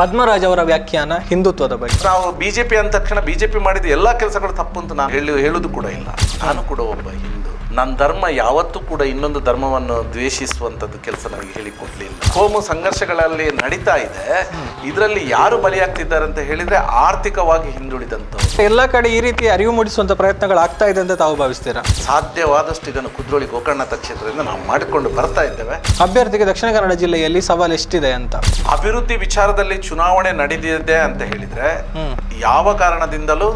ಪದ್ಮರಾಜ್ ಅವರ ವ್ಯಾಖ್ಯಾನ ಹಿಂದುತ್ವದ ಬಗ್ಗೆ. ನಾವು ಬಿಜೆಪಿ ಅಂದ ತಕ್ಷಣ ಬಿಜೆಪಿ ಮಾಡಿದ ಎಲ್ಲಾ ಕೆಲಸಗಳು ತಪ್ಪು ಅಂತ ನಾನು ಹೇಳಿ ಹೇಳುದು ಕೂಡ ಇಲ್ಲ. ನಾನು ಕೂಡ ಒಬ್ಬ ಹಿಂದೂ. ನನ್ನ ಧರ್ಮ ಯಾವತ್ತೂ ಕೂಡ ಇನ್ನೊಂದು ಧರ್ಮವನ್ನು ದ್ವೇಷಿಸುವಂಥದ್ದು ಕೆಲಸ ನನಗೆ ಹೇಳಿಕೊಡ್ಲಿಲ್ಲ. ಕೋಮು ಸಂಘರ್ಷಗಳಲ್ಲಿ ನಡೀತಾ ಇದೆ. ಇದರಲ್ಲಿ ಯಾರು ಬಲಿಯಾಗ್ತಿದ್ದಾರೆ ಅಂತ ಹೇಳಿದರೆ ಆರ್ಥಿಕವಾಗಿ ಹಿಂದುಳಿದಂಥವ್ರು. ಎಲ್ಲ ಕಡೆ ಈ ರೀತಿ ಅರಿವು ಮೂಡಿಸುವಂಥ ಪ್ರಯತ್ನಗಳು ಆಗ್ತಾ ಇದೆ ಅಂತ ತಾವು ಭಾವಿಸ್ತೀರಾ? ಸಾಧ್ಯವಾದಷ್ಟು ಇದನ್ನು ಕುದ್ರೋಳಿ ಗೋಕರ್ಣತ ಕ್ಷೇತ್ರದಿಂದ ನಾವು ಮಾಡಿಕೊಂಡು ಬರ್ತಾ ಇದ್ದೇವೆ. ಅಭ್ಯರ್ಥಿಗೆ ದಕ್ಷಿಣ ಕನ್ನಡ ಜಿಲ್ಲೆಯಲ್ಲಿ ಸವಾಲು ಎಷ್ಟಿದೆ ಅಂತ? ಅಭಿವೃದ್ಧಿ ವಿಚಾರದಲ್ಲಿ ಚುನಾವಣೆ ನಡೆದಿದೆ ಅಂತ ಹೇಳಿದರೆ ಯಾವ ಕಾರಣದಿಂದಲೂ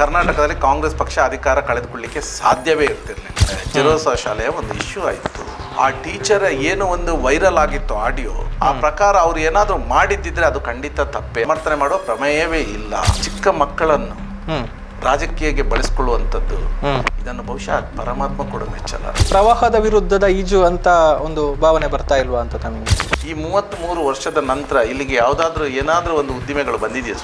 ಕರ್ನಾಟಕದಲ್ಲಿ ಕಾಂಗ್ರೆಸ್ ಪಕ್ಷ ಅಧಿಕಾರ ಕಳೆದುಕೊಳ್ಳಿಕ್ಕೆ ಸಾಧ್ಯವೇ ಇರ್ತಿರ್ಲಿಲ್ಲ. ಜೆರೋಸಾ ಶಾಲೆಯ ಒಂದು ಇಶ್ಯೂ ಆಯಿತು. ಆ ಟೀಚರ್ ಏನು ಒಂದು ವೈರಲ್ ಆಗಿತ್ತು ಆಡಿಯೋ ಆ ಪ್ರಕಾರ ಅವ್ರು ಏನಾದರೂ ಮಾಡಿದ್ದಿದ್ರೆ ಅದು ಖಂಡಿತ ತಪ್ಪೆ. ಸಮರ್ಥನೆ ಮಾಡೋ ಪ್ರಮೇಯವೇ ಇಲ್ಲ. ಚಿಕ್ಕ ಮಕ್ಕಳನ್ನು ರಾಜಕೀಯಕ್ಕೆ ಬಳಸ್ಕೊಳ್ಳುವಂಥದ್ದು ಇದನ್ನು ಬಹುಶಃ ಪರಮಾತ್ಮ ಕೂಡ ಮೆಚ್ಚಲ್ಲ ಪ್ರವಾಹದ ವಿರುದ್ಧದ ಈಜು ಅಂತ ಒಂದು ಭಾವನೆ ಬರ್ತಾ ಇಲ್ವಾ ಅಂತ ತಮಗೆ? ಈ ಮೂವತ್ತ್ ಮೂರು ವರ್ಷದ ನಂತರ ಇಲ್ಲಿಗೆ ಯಾವುದಾದ್ರೂ ಏನಾದರೂ ಒಂದು ಉದ್ದಿಮೆಗಳು ಬಂದಿದೆಯಾ?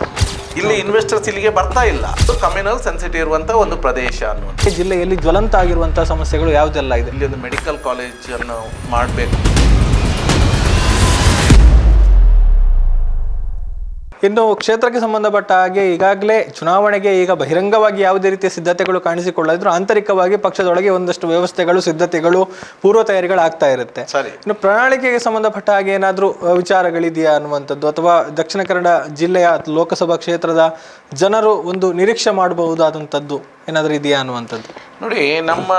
ಇಲ್ಲಿ ಇನ್ವೆಸ್ಟರ್ಸ್ ಇಲ್ಲಿಗೆ ಬರ್ತಾ ಇಲ್ಲ. ಕಮ್ಯುನಲ್ ಸೆನ್ಸಿಟಿವ್ ಇರುವಂತ ಒಂದು ಪ್ರದೇಶ ಅನ್ನುವಂಥ ಜಿಲ್ಲೆಯಲ್ಲಿ ಜ್ವಲಂತ ಆಗಿರುವಂತಹ ಸಮಸ್ಯೆಗಳು ಯಾವುದೆಲ್ಲ ಇದೆ? ಇಲ್ಲಿ ಒಂದು ಮೆಡಿಕಲ್ ಕಾಲೇಜ್ ಅನ್ನು ಮಾಡಬೇಕು. ಇನ್ನು ಕ್ಷೇತ್ರಕ್ಕೆ ಸಂಬಂಧಪಟ್ಟ ಹಾಗೆ ಈಗಾಗಲೇ ಚುನಾವಣೆಗೆ ಈಗ ಬಹಿರಂಗವಾಗಿ ಯಾವುದೇ ರೀತಿಯ ಸಿದ್ಧತೆಗಳು ಕಾಣಿಸಿಕೊಳ್ಳದಿದ್ರು ಆಂತರಿಕವಾಗಿ ಪಕ್ಷದೊಳಗೆ ಒಂದಷ್ಟು ವ್ಯವಸ್ಥೆಗಳು ಸಿದ್ಧತೆಗಳು ಪೂರ್ವ ತಯಾರಿಗಳು ಆಗ್ತಾ ಇರುತ್ತೆ. ಸರಿ. ಇನ್ನು ಪ್ರಣಾಳಿಕೆಗೆ ಸಂಬಂಧಪಟ್ಟ ಹಾಗೆ ಏನಾದರೂ ವಿಚಾರಗಳಿದೆಯಾ ಅನ್ನುವಂಥದ್ದು? ಅಥವಾ ದಕ್ಷಿಣ ಕನ್ನಡ ಜಿಲ್ಲೆಯ ಲೋಕಸಭಾ ಕ್ಷೇತ್ರದ ಜನರು ಒಂದು ನಿರೀಕ್ಷೆ ಮಾಡಬಹುದಾದಂಥದ್ದು? ಏನಾದರೂ ಇದೆಯಾ ಅನ್ನುವಂಥದ್ದು? ನೋಡಿ ನಮ್ಮ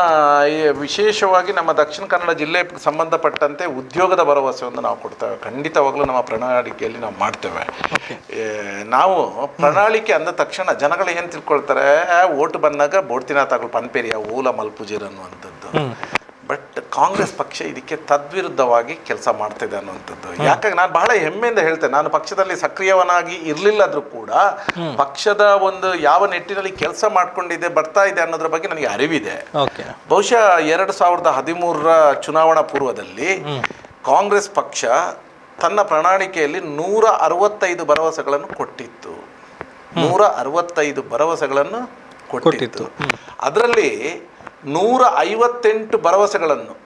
ಈ ವಿಶೇಷವಾಗಿ ನಮ್ಮ ದಕ್ಷಿಣ ಕನ್ನಡ ಜಿಲ್ಲೆ ಸಂಬಂಧಪಟ್ಟಂತೆ ಉದ್ಯೋಗದ ಭರವಸೆಯನ್ನು ನಾವು ಕೊಡ್ತೇವೆ. ಖಂಡಿತವಾಗ್ಲೂ ನಮ್ಮ ಪ್ರಣಾಳಿಕೆಯಲ್ಲಿ ನಾವು ಮಾಡ್ತೇವೆ. ನಾವು ಪ್ರಣಾಳಿಕೆ ಅಂದ ತಕ್ಷಣ ಜನಗಳು ಏನು ತಿಳ್ಕೊಳ್ತಾರೆ ಓಟ್ ಬಂದಾಗ ಬೋಡ್ತಿನ ತಗೊಳ್ ಪನ್ಪೇರಿಯ ಓಲ ಮಲ್ಪುಜಿರ್ ಅನ್ನುವಂಥದ್ದು. ಕಾಂಗ್ರೆಸ್ ಪಕ್ಷ ಇದಕ್ಕೆ ತದ್ವಿರುದ್ಧವಾಗಿ ಕೆಲಸ ಮಾಡ್ತಿದೆ ಅನ್ನುವಂಥದ್ದು. ಯಾಕಂದ್ರೆ ನಾನು ಬಹಳ ಹೆಮ್ಮೆಯಿಂದ ಹೇಳ್ತೇನೆ ನಾನು ಪಕ್ಷದಲ್ಲಿ ಸಕ್ರಿಯವನಾಗಿ ಇರಲಿಲ್ಲದ್ರೂ ಕೂಡ ಪಕ್ಷದ ಒಂದು ಯಾವ ನಿಟ್ಟಿನಲ್ಲಿ ಕೆಲಸ ಮಾಡ್ಕೊಂಡಿದೆ ಬರ್ತಾ ಇದೆ ಅನ್ನೋದ್ರ ಬಗ್ಗೆ ನನಗೆ ಅರಿವಿದೆ. ಓಕೆ. ಬಹುಶಃ ಎರಡು ಸಾವಿರದ ಹದಿಮೂರರ ಚುನಾವಣಾ ಪೂರ್ವದಲ್ಲಿ ಕಾಂಗ್ರೆಸ್ ಪಕ್ಷ ತನ್ನ ಪ್ರಣಾಳಿಕೆಯಲ್ಲಿ ನೂರ ಅರವತ್ತೈದು ಭರವಸೆಗಳನ್ನು ಕೊಟ್ಟಿತ್ತು. ನೂರ ಅರವತ್ತೈದು ಭರವಸೆಗಳನ್ನು ಕೊಟ್ಟಿತ್ತು. ಅದರಲ್ಲಿ ನೂರ ಐವತ್ತೆಂಟು ಭರವಸೆಗಳನ್ನು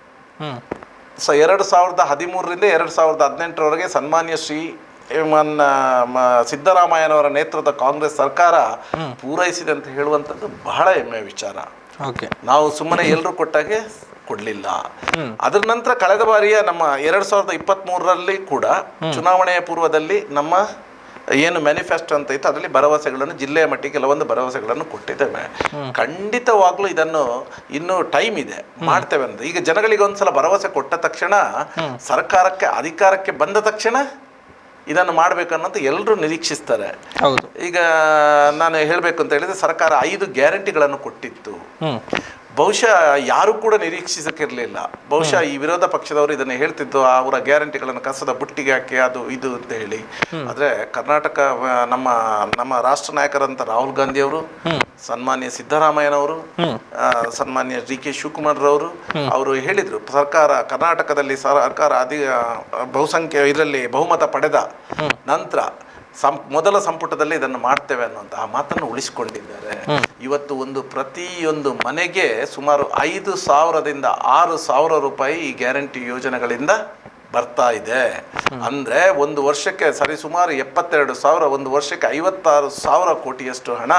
ಸ ಎರಡು ಸಾವಿರದ ಹದಿಮೂರರಿಂದ ಎರಡು ಸಾವಿರದ ಹದಿನೆಂಟರವರೆಗೆ ಸನ್ಮಾನ್ಯ ಶ್ರೀ ಮನ್ನ ಸಿದ್ದರಾಮಯ್ಯನವರ ನೇತೃತ್ವದ ಕಾಂಗ್ರೆಸ್ ಸರ್ಕಾರ ಪೂರೈಸಿದೆ ಅಂತ ಹೇಳುವಂಥದ್ದು ಬಹಳ ಹೆಮ್ಮೆಯ ವಿಚಾರ. ಓಕೆ. ನಾವು ಸುಮ್ಮನೆ ಎಲ್ಲರೂ ಕೊಟ್ಟಾಗೆ ಕೊಡಲಿಲ್ಲ. ಅದರ ನಂತರ ಕಳೆದ ಬಾರಿಯ ನಮ್ಮ ಎರಡು ಸಾವಿರದ ಇಪ್ಪತ್ತ್ ಮೂರರಲ್ಲಿ ಕೂಡ ಚುನಾವಣೆಯ ಪೂರ್ವದಲ್ಲಿ ನಮ್ಮ ಏನು ಮ್ಯಾನಿಫೆಸ್ಟೋ ಅಂತ ಇತ್ತು ಅದರಲ್ಲಿ ಭರವಸೆಗಳನ್ನು ಜಿಲ್ಲೆಯ ಮಟ್ಟಿಗೆ ಕೆಲವೊಂದು ಭರವಸೆಗಳನ್ನು ಕೊಟ್ಟಿದ್ದೇವೆ. ಖಂಡಿತವಾಗ್ಲೂ ಇದನ್ನು ಇನ್ನು ಟೈಮ್ ಇದೆ ಮಾಡ್ತೇವೆ ಅಂತ ಈಗ ಜನಗಳಿಗೆ ಒಂದ್ಸಲ ಭರವಸೆ ಕೊಟ್ಟ ತಕ್ಷಣ ಸರ್ಕಾರಕ್ಕೆ ಅಧಿಕಾರಕ್ಕೆ ಬಂದ ತಕ್ಷಣ ಇದನ್ನು ಮಾಡಬೇಕನ್ನೋದು ಎಲ್ಲರೂ ನಿರೀಕ್ಷಿಸ್ತಾರೆ. ಈಗ ನಾನು ಹೇಳಬೇಕು ಅಂತ ಹೇಳಿದ್ರೆ ಸರ್ಕಾರ ಐದು ಗ್ಯಾರಂಟಿಗಳನ್ನು ಕೊಟ್ಟಿತ್ತು. ಬಹುಶಃ ಯಾರು ಕೂಡ ನಿರೀಕ್ಷಿಸಕ್ಕಿರಲಿಲ್ಲ. ಬಹುಶಃ ಈ ವಿರೋಧ ಪಕ್ಷದವರು ಇದನ್ನು ಹೇಳ್ತಿದ್ದು ಅವರ ಗ್ಯಾರಂಟಿಗಳನ್ನು ಕಸದ ಬುಟ್ಟಿಗೆ ಹಾಕಿ ಅದು ಇದು ಅಂತ ಹೇಳಿ. ಆದರೆ ಕರ್ನಾಟಕ ನಮ್ಮ ನಮ್ಮ ರಾಷ್ಟ್ರ ನಾಯಕರಂತ ರಾಹುಲ್ ಗಾಂಧಿ ಅವರು ಸನ್ಮಾನ್ಯ ಸಿದ್ದರಾಮಯ್ಯನವರು ಸನ್ಮಾನ್ಯ ಡಿ ಕೆ ಶಿವಕುಮಾರ್ ರವರು ಅವರು ಹೇಳಿದರು ಸರ್ಕಾರ ಕರ್ನಾಟಕದಲ್ಲಿ ಸರ್ಕಾರ ಅಧಿ ಆ, ಬಹುಸಂಖ್ಯೆ ಇದರಲ್ಲಿ ಬಹುಮತ ಪಡೆದ ನಂತರ ಸಂ ಮೊದಲ ಸಂಪುಟದಲ್ಲಿ ಇದನ್ನು ಮಾಡ್ತೇವೆ ಅನ್ನುವಂಥ ಆ ಮಾತನ್ನು ಉಳಿಸಿಕೊಂಡಿದ್ದಾರೆ. ಇವತ್ತು ಒಂದು ಪ್ರತಿಯೊಂದು ಮನೆಗೆ ಸುಮಾರು ಐದು ಸಾವಿರದಿಂದ ಆರು ಸಾವಿರ ರೂಪಾಯಿ ಈ ಗ್ಯಾರಂಟಿ ಯೋಜನೆಗಳಿಂದ ಬರ್ತಾ ಇದೆ. ಅಂದರೆ ಒಂದು ವರ್ಷಕ್ಕೆ ಸರಿ ಸುಮಾರು ಎಪ್ಪತ್ತೆರಡು ಸಾವಿರ ಒಂದು ವರ್ಷಕ್ಕೆ ಐವತ್ತಾರು ಸಾವಿರ ಕೋಟಿಯಷ್ಟು ಹಣ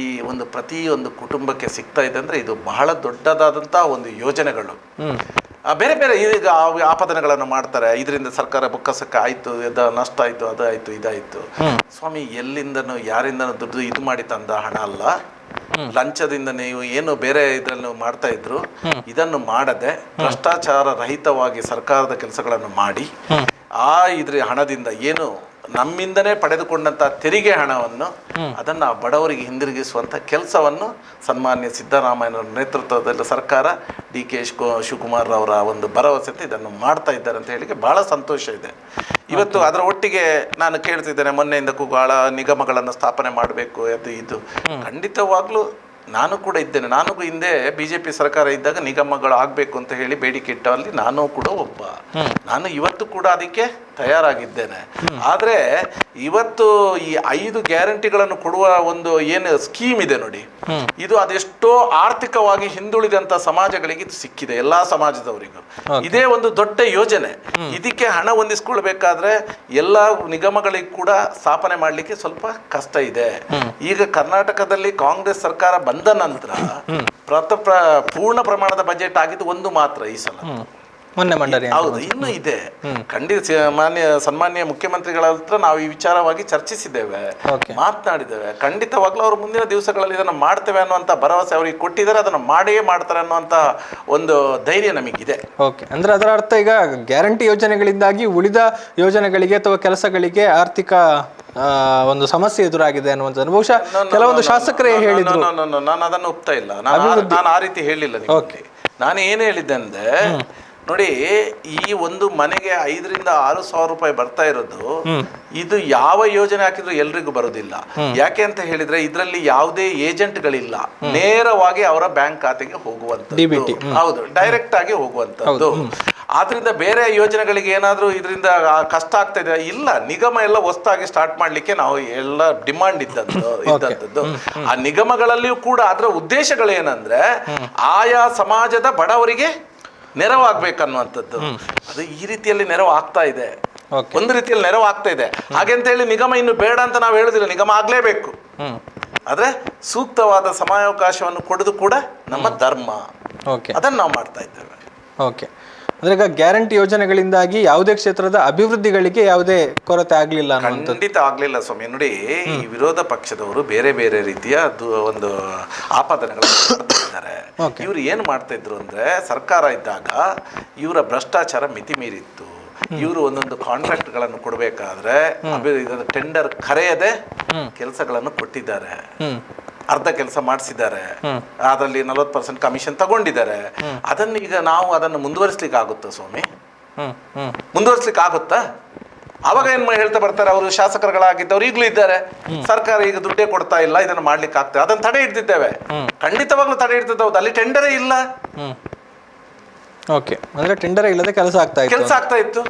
ಈ ಒಂದು ಪ್ರತಿಯೊಂದು ಕುಟುಂಬಕ್ಕೆ ಸಿಗ್ತಾ ಇದೆ. ಅಂದರೆ ಇದು ಬಹಳ ದೊಡ್ಡದಾದಂಥ ಒಂದು ಯೋಜನೆಗಳು. ಬೇರೆ ಬೇರೆ ಈಗ ಆಪಾದನೆಗಳನ್ನು ಮಾಡ್ತಾರೆ. ಇದರಿಂದ ಸರ್ಕಾರ ಬೊಕ್ಕಸಕ್ಕೆ ಆಯ್ತು ಇದ ನಷ್ಟ ಆಯ್ತು ಅದು ಆಯ್ತು ಇದಾಯ್ತು ಸ್ವಾಮಿ ಎಲ್ಲಿಂದನೂ ಯಾರಿಂದನೂ ದುಡ್ಡು ಇದು ಮಾಡಿ ತಂದ ಹಣ ಅಲ್ಲ. ಲಂಚದಿಂದ ನೀವು ಏನು ಬೇರೆ ಇದನ್ನು ಮಾಡ್ತಾ ಇದ್ರು ಇದನ್ನು ಮಾಡದೆ ಭ್ರಷ್ಟಾಚಾರ ರಹಿತವಾಗಿ ಸರ್ಕಾರದ ಕೆಲಸಗಳನ್ನು ಮಾಡಿ ಆ ಇದ್ರ ಹಣದಿಂದ ಏನು ನಮ್ಮಿಂದನೇ ಪಡೆದುಕೊಂಡಂತಹ ತೆರಿಗೆ ಹಣವನ್ನು ಅದನ್ನ ಬಡವರಿಗೆ ಹಿಂದಿರುಗಿಸುವಂತ ಕೆಲಸವನ್ನು ಸನ್ಮಾನ್ಯ ಸಿದ್ದರಾಮಯ್ಯನವರ ನೇತೃತ್ವದಲ್ಲಿ ಸರ್ಕಾರ ಡಿ ಕೆ ಶಿವಕುಮಾರ್ ಅವರ ಒಂದು ಭರವಸೆತೆ ಇದನ್ನು ಮಾಡ್ತಾ ಇದ್ದಾರೆ ಅಂತ ಹೇಳಿಕೆ ಬಹಳ ಸಂತೋಷ ಇದೆ. ಇವತ್ತು ಅದರ ಒಟ್ಟಿಗೆ ನಾನು ಕೇಳ್ತಿದ್ದೇನೆ ಮೊನ್ನೆಯಿಂದ ಕೂಗಾಳ ನಿಗಮಗಳನ್ನು ಸ್ಥಾಪನೆ ಮಾಡಬೇಕು ಅದು ಇದು. ಖಂಡಿತವಾಗ್ಲೂ ನಾನು ಕೂಡ ಇದ್ದೇನೆ. ನಾನು ಹಿಂದೆ ಬಿಜೆಪಿ ಸರ್ಕಾರ ಇದ್ದಾಗ ನಿಗಮಗಳು ಆಗಬೇಕು ಅಂತ ಹೇಳಿ ಬೇಡಿಕೆ ಇಟ್ಟಲ್ಲಿ ನಾನು ಕೂಡ ಒಬ್ಬ. ನಾನು ಇವತ್ತು ಕೂಡ ಅದಕ್ಕೆ ತಯಾರಾಗಿದ್ದೇನೆ. ಆದರೆ ಇವತ್ತು ಈ ಐದು ಗ್ಯಾರಂಟಿಗಳನ್ನು ಕೊಡುವ ಒಂದು ಏನು ಸ್ಕೀಮ್ ಇದೆ ನೋಡಿ ಇದು ಅದೆಷ್ಟೋ ಆರ್ಥಿಕವಾಗಿ ಹಿಂದುಳಿದಂತ ಸಮಾಜಗಳಿಗೆ ಇದು ಸಿಕ್ಕಿದೆ ಎಲ್ಲಾ ಸಮಾಜದವರಿಗೂ. ಇದೇ ಒಂದು ದೊಡ್ಡ ಯೋಜನೆ. ಇದಕ್ಕೆ ಹಣ ಹೊಂದಿಸ್ಕೊಳ್ಬೇಕಾದ್ರೆ ಎಲ್ಲ ನಿಗಮಗಳಿಗೆ ಕೂಡ ಸ್ಥಾಪನೆ ಮಾಡಲಿಕ್ಕೆ ಸ್ವಲ್ಪ ಕಷ್ಟ ಇದೆ. ಈಗ ಕರ್ನಾಟಕದಲ್ಲಿ ಕಾಂಗ್ರೆಸ್ ಸರ್ಕಾರ ಬಂದ ನಂತರ ಪ್ರತ ಪ್ರ- ಪೂರ್ಣ ಪ್ರಮಾಣದ ಬಜೆಟ್ ಆಗಿದ್ದು ಒಂದು ಮಾತ್ರ ಈ ಸಲ. ಮೊನ್ನೆ ಮಂಡಳಿ ಹೌದು ಇನ್ನು ಇದೆ. ಖಂಡಿತ ಮಾನ್ಯ ಸನ್ಮಾನ್ಯ ಮುಖ್ಯಮಂತ್ರಿಗಳ ಹತ್ರ ನಾವು ಈ ವಿಚಾರವಾಗಿ ಚರ್ಚಿಸಿದ್ದೇವೆ. ಮಾತನಾಡಿದ್ದೇವೆ. ಖಂಡಿತವಾಗ್ಲೂ ಅವರು ಮುಂದಿನ ದಿವಸಗಳಲ್ಲಿ ಇದನ್ನು ಮಾಡ್ತೇವೆ ಅನ್ನುವಂಥ ಭರವಸೆ ಅವರಿಗೆ ಕೊಟ್ಟಿದ್ದಾರೆ ಅದನ್ನು ಮಾಡೇ ಮಾಡ್ತಾರೆ ಅನ್ನುವಂಥ ಒಂದು ಧೈರ್ಯ ನಮಗಿದೆ. ಓಕೆ. ಅಂದ್ರೆ ಅದರ ಅರ್ಥ ಈಗ ಗ್ಯಾರಂಟಿ ಯೋಜನೆಗಳಿಂದಾಗಿ ಉಳಿದ ಯೋಜನೆಗಳಿಗೆ ಅಥವಾ ಕೆಲಸಗಳಿಗೆ ಆರ್ಥಿಕ ಆ, ಒಂದು ಸಮಸ್ಯೆ ಎದುರಾಗಿದೆ ಅನ್ನುವಂಥದ್ದು ಬಹುಶಃ ಕೆಲವೊಂದು ಶಾಸಕರೇ ಹೇಳಿದ್ರು. ನಾನು ಅದನ್ನು ಒಪ್ತಾ ಇಲ್ಲ. ನಾನು ಆ ರೀತಿ ಹೇಳಿಲ್ಲ ಓಕೆ. ನಾನು ಏನು ಹೇಳಿದ್ದೆ ಅಂದ್ರೆ ನೋಡಿ ಈ ಒಂದು ಮನೆಗೆ ಐದರಿಂದ ಆರು ಸಾವಿರ ರೂಪಾಯಿ ಬರ್ತಾ ಇರೋದು ಇದು ಯಾವ ಯೋಜನೆ ಹಾಕಿದ್ರು ಎಲ್ರಿಗೂ ಬರೋದಿಲ್ಲ. ಯಾಕೆ ಅಂತ ಹೇಳಿದ್ರೆ ಇದರಲ್ಲಿ ಯಾವುದೇ ಏಜೆಂಟ್ಗಳಿಲ್ಲ. ನೇರವಾಗಿ ಅವರ ಬ್ಯಾಂಕ್ ಖಾತೆಗೆ ಹೋಗುವಂಥದ್ದು. DBT, ಹೌದು ಡೈರೆಕ್ಟ್ ಆಗಿ ಹೋಗುವಂತದ್ದು ಆದ್ರಿಂದ ಬೇರೆ ಯೋಜನೆಗಳಿಗೆ ಏನಾದರೂ ಇದರಿಂದ ಕಷ್ಟ ಆಗ್ತಾ ಇದೆ. ಇಲ್ಲ ನಿಗಮ ಎಲ್ಲ ಹೊಸದಾಗಿ ಸ್ಟಾರ್ಟ್ ಮಾಡ್ಲಿಕ್ಕೆ ನಾವು ಎಲ್ಲ ಡಿಮಾಂಡ್ ಇದ್ದದ್ದು ಇದ್ದಂಥದ್ದು ಆ ನಿಗಮಗಳಲ್ಲಿಯೂ ಕೂಡ ಅದರ ಉದ್ದೇಶಗಳೇನಂದ್ರೆ ಆಯಾ ಸಮಾಜದ ಬಡವರಿಗೆ ನೆರವಾಗ್ಬೇಕನ್ನುವಂಥದ್ದು. ಅದು ಈ ರೀತಿಯಲ್ಲಿ ನೆರವು ಆಗ್ತಾ ಇದೆ ಒಂದು ರೀತಿಯಲ್ಲಿ ನೆರವು ಆಗ್ತಾ ಇದೆ. ಹಾಗೆ ಅಂತ ಹೇಳಿ ನಿಗಮ ಇನ್ನು ಬೇಡ ಅಂತ ನಾವು ಹೇಳುದಿಲ್ಲ. ನಿಗಮ ಆಗ್ಲೇಬೇಕು. ಆದರೆ ಸೂಕ್ತವಾದ ಸಮಯಾವಕಾಶವನ್ನು ಕೊಡೋದು ಕೂಡ ನಮ್ಮ ಧರ್ಮ. ಅದನ್ನು ನಾವು ಮಾಡ್ತಾ ಇದ್ದೇವೆ. ಓಕೆ ಅಂದ್ರೆ ಈಗ ಗ್ಯಾರಂಟಿ ಯೋಜನೆಗಳಿಂದಾಗಿ ಯಾವುದೇ ಕ್ಷೇತ್ರದ ಅಭಿವೃದ್ಧಿಗಳಿಗೆ ಯಾವುದೇ ಕೊರತೆ ಆಗ್ಲಿಲ್ಲ ಖಂಡಿತ ಆಗ್ಲಿಲ್ಲ ಸ್ವಾಮಿ. ನೋಡಿ ಈ ವಿರೋಧ ಪಕ್ಷದವರು ಬೇರೆ ಬೇರೆ ರೀತಿಯ ಒಂದು ಆಪಾದನೆಗಳನ್ನು. ಇವ್ರು ಏನ್ ಮಾಡ್ತಾ ಇದ್ರು ಅಂದ್ರೆ ಸರ್ಕಾರ ಇದ್ದಾಗ ಇವರ ಭ್ರಷ್ಟಾಚಾರ ಮಿತಿ ಮೀರಿತ್ತು ಇವರು ಒಂದೊಂದು ಕಾಂಟ್ರಾಕ್ಟ್ಗಳನ್ನು ಕೊಡಬೇಕಾದ್ರೆ ಟೆಂಡರ್ ಕರೆಯದೆ ಕೆಲಸಗಳನ್ನು ಕೊಟ್ಟಿದ್ದಾರೆ. ಅರ್ಧ ಕೆಲಸ ಮಾಡಿಸಿದ್ದಾರೆ. ಅದರಲ್ಲಿ ನಲವತ್ತು ಪರ್ಸೆಂಟ್ ಕಮಿಷನ್ ತಗೊಂಡಿದ್ದಾರೆ. ಅದನ್ನು ಈಗ ನಾವು ಅದನ್ನು ಮುಂದುವರಿಸ್ಲಿಕ್ಕೆ ಆಗುತ್ತಾ ಸ್ವಾಮಿ? ಹ್ಮ್ ಹ್ಮ್. ಮುಂದುವರಿಸ್ಲಿಕ್ಕೆ ಆಗುತ್ತಾ ಅವಾಗ ಏನ್ ಹೇಳ್ತಾ ಬರ್ತಾರೆ ಅವರು ಶಾಸಕರುಗಳಾಗಿದ್ದವ್ರು ಈಗಲೂ ಇದ್ದಾರೆ. ಸರ್ಕಾರ ಈಗ ದುಡ್ಡೇ ಕೊಡ್ತಾ ಇಲ್ಲ ಇದನ್ನು ಮಾಡ್ಲಿಕ್ಕೆ ಆಗ್ತದೆ ಅದನ್ನು ತಡೆ ಹಿಡ್ತಿದ್ದೇವೆ ಖಂಡಿತವಾಗ್ಲೂ ತಡೆ ಹಿಡ್ತಿದ್ದೆ ಹೌದು ಅಲ್ಲಿ ಟೆಂಡರೇ ಇಲ್ಲ. ಹ್ಮ್. ಓಕೆ ಅಂದ್ರೆ ಟೆಂಡರ್ ಇಲ್ಲದೆ ಕೆಲಸ ಆಗ್ತಾ ಇತ್ತು. ಕೆಲಸ ಆಗ್ತಾ ಇತ್ತು.